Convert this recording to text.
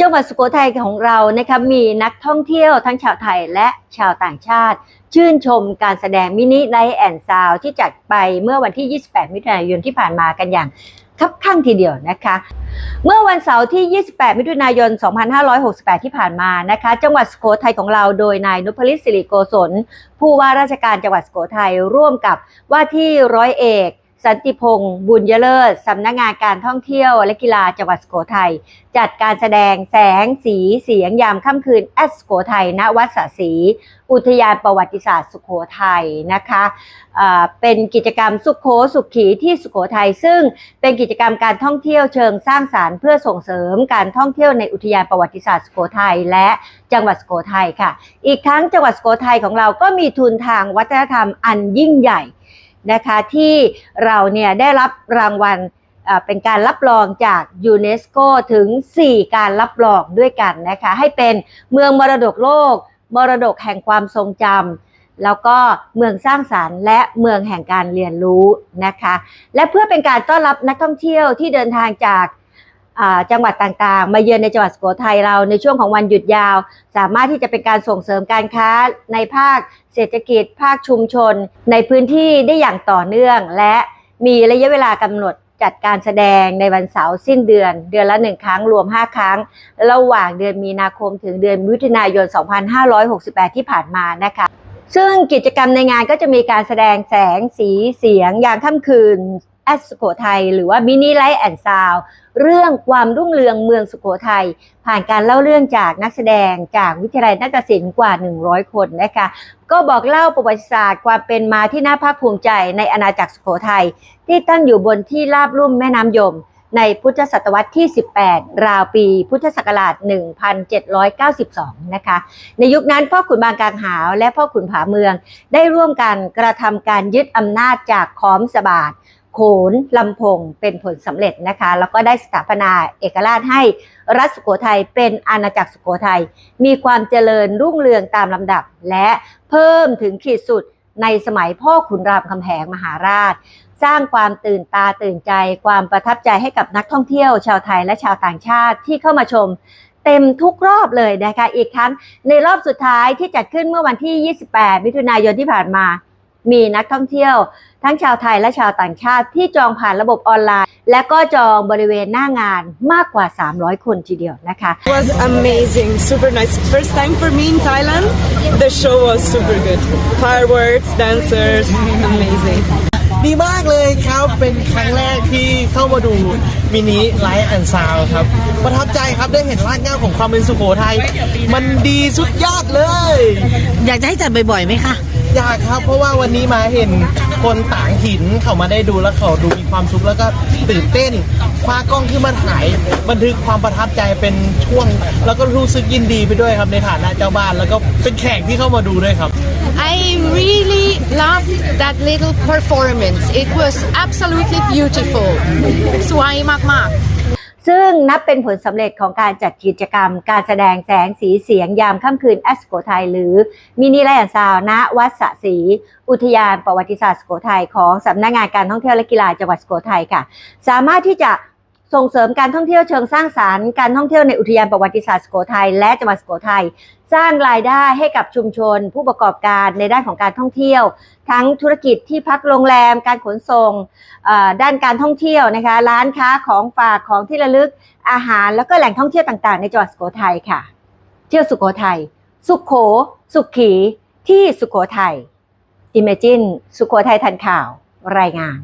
จังหวัดสุโขทัยของเรานะคะมีนักท่องเที่ยวทั้งชาวไทยและชาวต่างชาติ ชื่นชมการแสดงมินิไลท์แอนซาวที่จัดไปเมื่อวันที่ 28 มิถุนายนที่ผ่านมากันอย่างคับข้างทีเดียวนะคะ เมื่อวันเสาร์ที่ 28 มิถุนายน 2568 ที่ผ่านมานะคะ จังหวัดสุโขทัยของเราโดยนายนุพลิตสิริโกศลผู้ว่าราชการจังหวัดสุโขทัยร่วมกับว่าที่ร้อยเอก สันติพงศ์บุญยเลิศสำนักงานการท่องเที่ยวและกีฬาจังหวัดสุโขทัยจัดการแสดงแสงสีเสียงยามค่ำคืนแอดสุโขทัยณวัดสศรีอุทยานประวัติศาสตร์สุโขทัยนะคะอ่าเป็นกิจกรรมสุขโขสุขขีที่สุโขทัยซึ่งเป็นกิจกรรมการท่องเที่ยวเชิงสร้างสารรค์เพื่อส่งเสริมการท่องเที่ยวในอุทยานประวัติศาสตร์สุโขทัยและจังหวัดสุโขทัยค่ะ อีกทั้งจังหวัดสุโขทัยของเราก็มีทุนทางวัฒนธรรมอันยิ่งใหญ่ นะคะที่เราเนี่ยได้รับรางวัลเป็นการรับรองจากยูเนสโกถึง 4 การรับรองด้วยกันนะคะ ให้เป็นเมืองมรดกโลก มรดกแห่งความทรงจำแล้วก็เมืองสร้างสารรค์และเมืองแห่งการเรียนรู้นะคะ และเพื่อเป็นการต้อนรับนักท่องเที่ยวที่เดินทางจาก จังหวัดต่างๆ มาเยือนในจังหวัดสุโขทัยเราในช่วงของวันหยุดยาว สามารถที่จะเป็นการส่งเสริมการค้าในภาคเศรษฐกิจ ภาคชุมชน ในพื้นที่ได้อย่างต่อเนื่อง และมีระยะเวลากำหนดจัดการแสดงในวันเสาร์สิ้นเดือน เดือนละหนึ่งครั้งรวม 5 ครั้ง ระหว่างเดือนมีนาคมถึงเดือนมิถุนายน 2568 ที่ผ่านมานะคะซึ่งกิจกรรมในงานก็จะมีการแสดงแสงสีเสียงยามค่ำคืน แอดสุโขทัยหรือว่ามินิไลท์แอนด์ซาวเรื่องความรุ่งเรืองเมืองสุโขทัยผ่านการเล่าเรื่องจากนักแสดงจากวิทยาลัยนาฏศิลป์กว่า 100 คนนะคะก็บอกเล่าประวัติศาสตร์ความเป็นมาที่น่าภาคภูมิใจในอาณาจักรสุโขทัยที่ตั้งอยู่บนที่ราบลุ่มแม่น้ำยม ในพุทธศตวรรษที่ 18 ราวปี พุทธศักราช 1792 นะคะ ในยุคนั้นพ่อขุนบางกางหาวและพ่อขุนผาเมืองได้ร่วมกันกระทำการยึดอำนาจจากขอมสบาท โขนลำพงเป็นผลสำเร็จนะคะ แล้วก็ได้สถาปนาเอกราชให้รัฐสุโขทัยเป็นอาณาจักรสุโขทัยมีความเจริญรุ่งเรืองตามลำดับ และเพิ่มถึงขีดสุดในสมัยพ่อขุนรามคำแหงมหาราช สร้างความตื่นตาตื่นใจ ความประทับใจให้กับนักท่องเที่ยว ชาวไทยและชาวต่างชาติที่เข้ามาชมเต็มทุกรอบเลยนะคะ อีกครั้งในรอบสุดท้ายที่จัดขึ้นเมื่อวันที่ 28 มิถุนายนที่ผ่านมา มีนักท่องเที่ยว ทั้งชาวไทยและชาวต่างชาติที่จองผ่านระบบออนไลน์ และก็จองบริเวณหน้างานมากกว่า 300 คนทีเดียวนะคะ was amazing, super nice. First time for me in Thailand. The show was super good. Fireworks, dancers, amazing. ดีมากเลยครับ เป็นครั้งแรกที่เข้ามาดูมินิไลท์แอนด์ซาวครับ ประทับใจครับได้เห็นรากเหง้าของความเป็นสุโขทัย มันดีสุดยอดเลย อยากจะให้จัดบ่อยๆไหมคะ อยากครับ เพราะว่าวันนี้มาเห็นคนต่างถิ่นเขามาได้ดูแล้วเขาดูมีความสุขแล้วก็ตื่นเต้น คว้ากล้องขึ้นมาถ่ายบันทึกความประทับใจเป็นช่วง แล้วก็รู้สึกยินดีไปด้วยครับในฐานะเจ้าบ้าน แล้วก็เป็นแขกที่เข้ามาดูด้วยครับ I really loved that little performance. It was absolutely beautiful. สวยมากๆ ซึ่งนับเป็นผลสำเร็จของการจัดกิจกรรม การแสดงแสงสีเสียงยามค่ำคืนแอสโกไทยหรือมินิไลแอนซาวณวัดสะศรีอุทยานประวัติศาสตร์สโกไทยของสำนักงานการท่องเที่ยวและกีฬาจังหวัดสโกไทยค่ะ สามารถที่จะ ส่งเสริมการท่องเที่ยวเชิงสร้างสารรค์การท่องเที่ยวในอุทยานประวัติศาสตร์สุโขทัยและจังหวัดสุโขทัยสร้างรายได้ให้กับชุมชน ผู้ประกอบการในด้านของการท่องเที่ยว ทั้งธุรกิจที่พักโรงแรม การขนส่งด้านการท่องเที่ยวนะคะร้านค้าของฝากของที่ระลึกอาหารแล้วก็แหล่งท่องเที่ยวต่างๆ ในจังหวัดสุโขทัยค่ะ เที่ยวสุโขทัยสุขโข สุขขีที่สุโขทัย Imagine สุโขทัยทันข่าวรายงาน